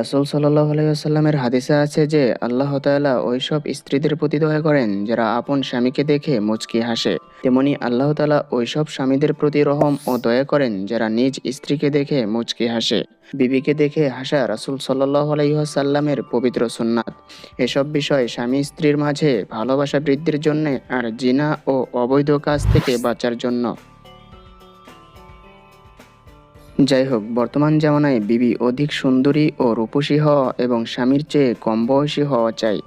রাসুল সাল্লাহ আলাইসাল্লামের হাদিসে আছে যে, আল্লাহ তাআলা ওইসব স্ত্রীদের প্রতি দয়া করেন, যারা আপন স্বামীকে দেখে মুচকি হাসে। তেমনি আল্লাহ তাআলা ওইসব স্বামীদের প্রতি রহম ও দয়া করেন, যারা নিজ স্ত্রীকে দেখে মুচকি হাসে। বিবিকে দেখে হাসা রাসুল সাল্লাহ পবিত্র সুন্নাত। এসব বিষয় স্বামী স্ত্রীর মাঝে ভালোবাসা বৃদ্ধির জন্য আর জিনা ও অবৈধ কাজ থেকে বাঁচার জন্য। যাই হোক বর্তমান জামানায় বিবি অধিক সুন্দরী ও রূপসী হওয়া এবং স্বামীর চেয়ে কম বয়সী হওয়া চাই।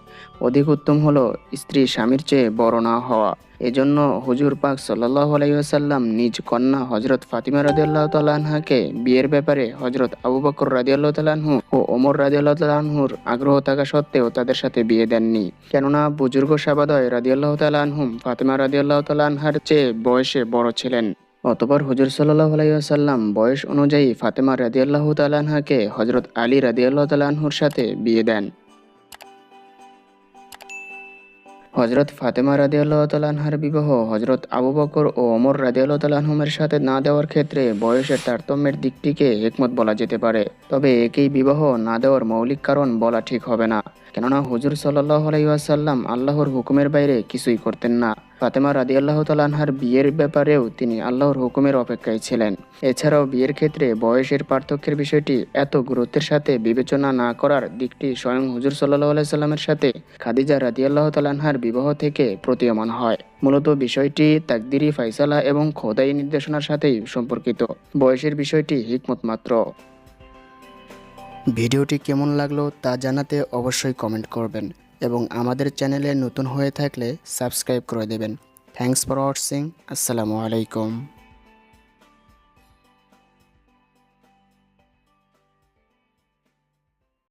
অধিক উত্তম হলো স্ত্রী স্বামীর চেয়ে বড় না হওয়া। এজন্য হুজুর পাক সাল্লাহ আলাইসাল্লাম নিজ কন্যা হজরত ফাতিমা রাদিয়াল্লাহ তালাহাকে বিয়ের ব্যাপারে হজরত আবু বকর রাদিয়াল্লাহ তালাহু ও ওমর রাদিয়াল্লাহ তালাহুর আগ্রহ থাকা সত্ত্বেও তাদের সাথে বিয়ে দেননি। কেননা বুজুর্গ সাবাদয় রাদিয়াল্লাহ তালাহুম ফাতিমা রাদিয়াল্লাহ তালাহার চেয়ে বয়সে বড় ছিলেন। অতপর হুজুর সাল্লাহ আলাইসাল্লাম বয়স অনুযায়ী ফাতেমা রাদিয়াল্লাহ তালাহাকে হজরত আলী রাদিয়াল্লাহ তালাহুর সাথে বিয়ে দেন। হজরত ফাতেমা রাদিয়াল্লাহ তালাহার বিবাহ হজরত আবু বকর ও ওমর রাদিয়াল্লাহ তালাহুমের সাথে না দেওয়ার ক্ষেত্রে বয়সের তারতম্যের দিকটিকে একমত বলা যেতে পারে। তবে একই বিবাহ না দেওয়ার মৌলিক কারণ বলা ঠিক হবে না। কেননা হুজুর সাল্লাহ আলাইসাল্লাম আল্লাহর হুকুমের বাইরে কিছুই করতেন না। ফাতেমা রাদি আল্লাহ তালানহার বিয়ের ব্যাপারেও তিনি আল্লাহর হুকুমের অপেক্ষায় ছিলেন। এছাড়াও বিয়ের ক্ষেত্রে বয়সের পার্থক্যের বিষয়টি এত গুরুত্বের সাথে বিবেচনা না করার দিকটি স্বয়ং হুজুর সাল্লাহ আলাইসাল্লামের সাথে খাদিজা রাদি আল্লাহ তালানহার বিবাহ থেকে প্রতীয়মান হয়। মূলত বিষয়টি তাকদিরি ফাইসালা এবং খোদাই নির্দেশনার সাথেই সম্পর্কিত। বয়সের বিষয়টি হিকমত মাত্র। ভিডিওটি কেমন লাগল তা জানাতে অবশ্যই কমেন্ট করবেন। এবং আমাদের চ্যানেলে নতুন হয়ে থাকলে সাবস্ক্রাইব করে দেবেন। থ্যাংকস ফর ওয়াচিং আসসালামু আলাইকুম।